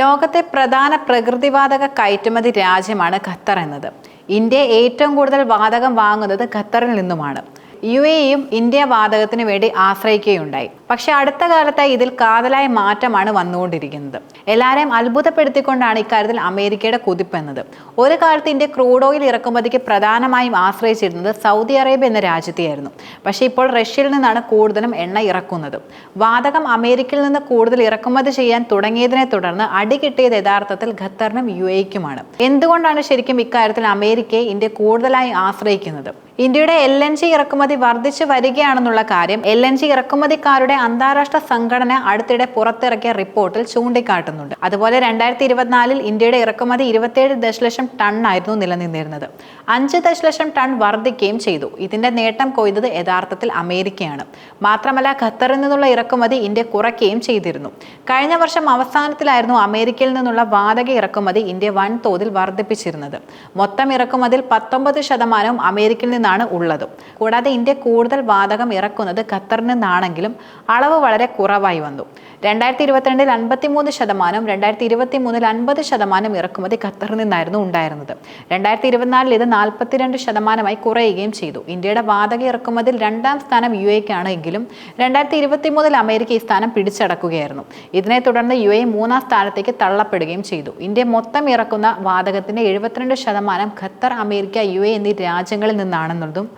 ലോകത്തെ പ്രധാന പ്രകൃതിവാതക കയറ്റുമതി രാജ്യമാണ് ഖത്തർ എന്നത്. ഇന്ത്യ ഏറ്റവും കൂടുതൽ വാതകം വാങ്ങുന്നത് ഖത്തറിൽ നിന്നുമാണ്. യു എയും ഇന്ത്യ വാതകത്തിന് വേണ്ടി ആശ്രയിക്കുകയുണ്ടായി. പക്ഷെ അടുത്ത കാലത്തായി ഇതിൽ കാതലായ മാറ്റമാണ് വന്നുകൊണ്ടിരിക്കുന്നത്. എല്ലാവരെയും അത്ഭുതപ്പെടുത്തിക്കൊണ്ടാണ് ഇക്കാര്യത്തിൽ അമേരിക്കയുടെ കുതിപ്പെന്നത്. ഒരു കാലത്ത് ഇന്ത്യ ക്രൂഡ് ഓയിൽ ഇറക്കുമതിക്ക് പ്രധാനമായും ആശ്രയിച്ചിരുന്നത് സൗദി അറേബ്യ എന്ന രാജ്യത്തെയായിരുന്നു. പക്ഷേ ഇപ്പോൾ റഷ്യയിൽ നിന്നാണ് കൂടുതലും എണ്ണ ഇറക്കുന്നത്. വാതകം അമേരിക്കയിൽ നിന്ന് കൂടുതൽ ഇറക്കുമതി ചെയ്യാൻ തുടങ്ങിയതിനെ തുടർന്ന് അടി കിട്ടിയത് യഥാർത്ഥത്തിൽ ഖത്തറിനും യു എക്കുമാണ് എന്തുകൊണ്ടാണ് ശരിക്കും ഇക്കാര്യത്തിൽ അമേരിക്കയെ ഇന്ത്യ കൂടുതലായി ആശ്രയിക്കുന്നത്? ഇന്ത്യയുടെ എൽ എൻ ജി ഇറക്കുമതി വർദ്ധിച്ചു വരികയാണെന്നുള്ള കാര്യം എൽ എൻ ജി ഇറക്കുമതിക്കാരുടെ അന്താരാഷ്ട്ര സംഘടന അടുത്തിടെ പുറത്തിറക്കിയ റിപ്പോർട്ടിൽ ചൂണ്ടിക്കാട്ടുന്നുണ്ട്. അതുപോലെ രണ്ടായിരത്തി ഇരുപത്തിനാലിൽ ഇന്ത്യയുടെ ഇറക്കുമതി ഇരുപത്തിയേഴ് ദശലക്ഷം ടൺ ആയിരുന്നു നിലനിന്നിരുന്നത്. അഞ്ച് ദശലക്ഷം ടൺ വർദ്ധിക്കുകയും ചെയ്തു. ഇതിന്റെ നേട്ടം കൊയ്തത് യഥാർത്ഥത്തിൽ അമേരിക്കയാണ്. മാത്രമല്ല ഖത്തറിൽ നിന്നുള്ള ഇറക്കുമതി ഇന്ത്യ കുറയ്ക്കുകയും ചെയ്തിരുന്നു. കഴിഞ്ഞ വർഷം അവസാനത്തിലായിരുന്നു അമേരിക്കയിൽ നിന്നുള്ള വാതക ഇറക്കുമതി ഇന്ത്യ വൻതോതിൽ വർദ്ധിപ്പിച്ചിരുന്നത്. മൊത്തം ഇറക്കുമതിയിൽ പത്തൊമ്പത് ശതമാനവും അമേരിക്കയിൽ നിന്നാണ് ഉള്ളത്. കൂടാതെ ഇന്ത്യ കൂടുതൽ വാതകം ഇറക്കുന്നത് ഖത്തറിൽ നിന്നാണെങ്കിലും അളവ് വളരെ കുറവായി വന്നു. രണ്ടായിരത്തി ഇരുപത്തിരണ്ടിൽ അൻപത്തിമൂന്ന് ശതമാനം രണ്ടായിരത്തി ഇരുപത്തി മൂന്നിൽ അൻപത് ശതമാനം ഇറക്കുമതി ഖത്തറിൽ നിന്നായിരുന്നു ഉണ്ടായിരുന്നത്. രണ്ടായിരത്തി ഇരുപത്തിനാലിൽ ഇത് നാൽപ്പത്തിരണ്ട് ശതമാനമായി കുറയുകയും ചെയ്തു. ഇന്ത്യയുടെ വാതക ഇറക്കുമതിയിൽ രണ്ടാം സ്ഥാനം യു എക്കാണ് എങ്കിലും രണ്ടായിരത്തി ഇരുപത്തി മൂന്നിൽ അമേരിക്ക ഈ സ്ഥാനം പിടിച്ചടക്കുകയായിരുന്നു. ഇതിനെ തുടർന്ന് യു എ മൂന്നാം സ്ഥാനത്തേക്ക് തള്ളപ്പെടുകയും ചെയ്തു. ഇന്ത്യ മൊത്തം ഇറക്കുന്ന വാതകത്തിന്റെ എഴുപത്തിരണ്ട് ശതമാനം ഖത്തർ അമേരിക്ക യു എ എന്നീ രാജ്യങ്ങളിൽ നിന്നാണെന്നതും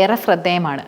ഏറെ ശ്രദ്ധേയമാണ്.